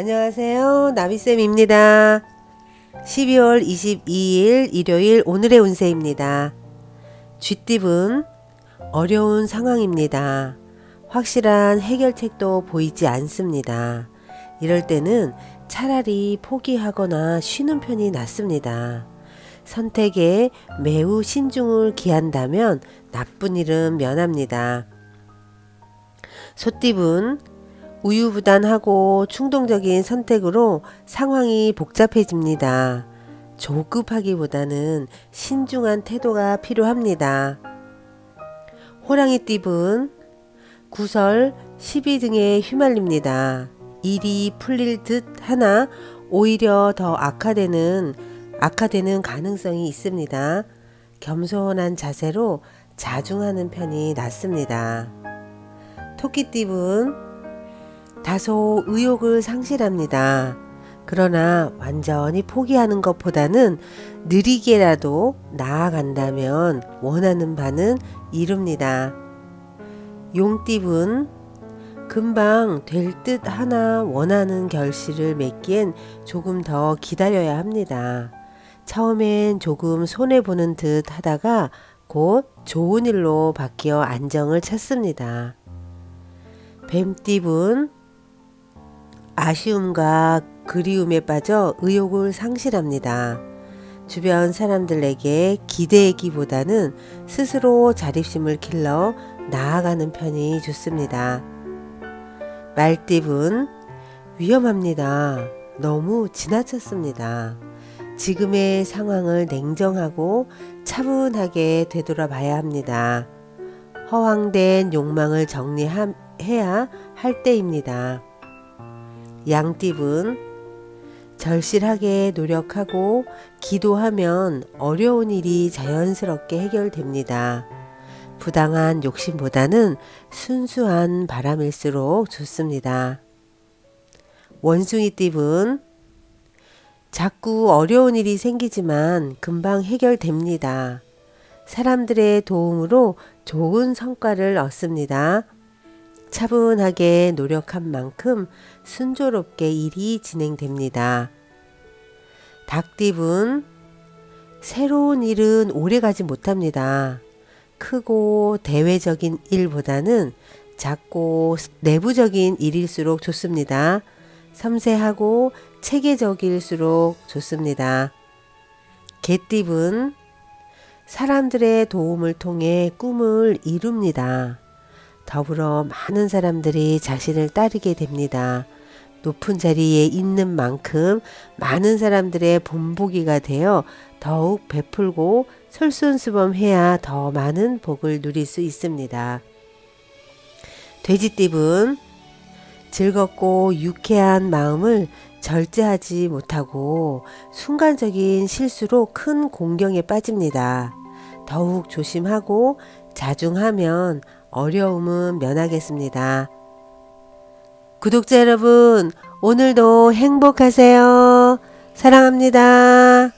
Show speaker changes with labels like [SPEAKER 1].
[SPEAKER 1] 안녕하세요. 나비쌤입니다. 12월 22일 일요일 오늘의 운세입니다. 쥐띠분 어려운 상황입니다. 확실한 해결책도 보이지 않습니다. 이럴 때는 차라리 포기하거나 쉬는 편이 낫습니다. 선택에 매우 신중을 기한다면 나쁜 일은 면합니다. 소띠분 우유부단하고 충동적인 선택으로 상황이 복잡해집니다. 조급하기보다는 신중한 태도가 필요합니다. 호랑이 띠분 구설, 시비 등에 휘말립니다. 일이 풀릴 듯 하나 오히려 더 악화되는 악화되는 가능성이 있습니다. 겸손한 자세로 자중하는 편이 낫습니다. 토끼띠분 다소 의욕을 상실합니다. 그러나 완전히 포기하는 것보다는 느리게라도 나아간다면 원하는 바는 이룹니다. 용띠분 금방 될 듯 하나 원하는 결실을 맺기엔 조금 더 기다려야 합니다. 처음엔 조금 손해보는 듯 하다가 곧 좋은 일로 바뀌어 안정을 찾습니다. 뱀띠분 아쉬움과 그리움에 빠져 의욕을 상실합니다. 주변 사람들에게 기대기보다는 스스로 자립심을 길러 나아가는 편이 좋습니다. 말띠분 위험합니다. 너무 지나쳤습니다. 지금의 상황을 냉정하고 차분하게 되돌아봐야 합니다. 허황된 욕망을 정리해야 할 때입니다. 양띠분 절실하게 노력하고 기도하면 어려운 일이 자연스럽게 해결됩니다. 부당한 욕심보다는 순수한 바람일수록 좋습니다. 원숭이 띠분 자꾸 어려운 일이 생기지만 금방 해결됩니다. 사람들의 도움으로 좋은 성과를 얻습니다. 차분하게 노력한 만큼 순조롭게 일이 진행됩니다. 닭띠분 새로운 일은 오래 가지 못합니다. 크고 대외적인 일보다는 작고 내부적인 일일수록 좋습니다. 섬세하고 체계적일수록 좋습니다. 개띠분 사람들의 도움을 통해 꿈을 이룹니다. 더불어 많은 사람들이 자신을 따르게 됩니다. 높은 자리에 있는 만큼 많은 사람들의 본보기가 되어 더욱 베풀고 솔선수범해야 더 많은 복을 누릴 수 있습니다. 돼지띠분 즐겁고 유쾌한 마음을 절제하지 못하고 순간적인 실수로 큰 공경에 빠집니다. 더욱 조심하고 자중하면 어려움은 면하겠습니다. 구독자 여러분, 오늘도 행복하세요. 사랑합니다.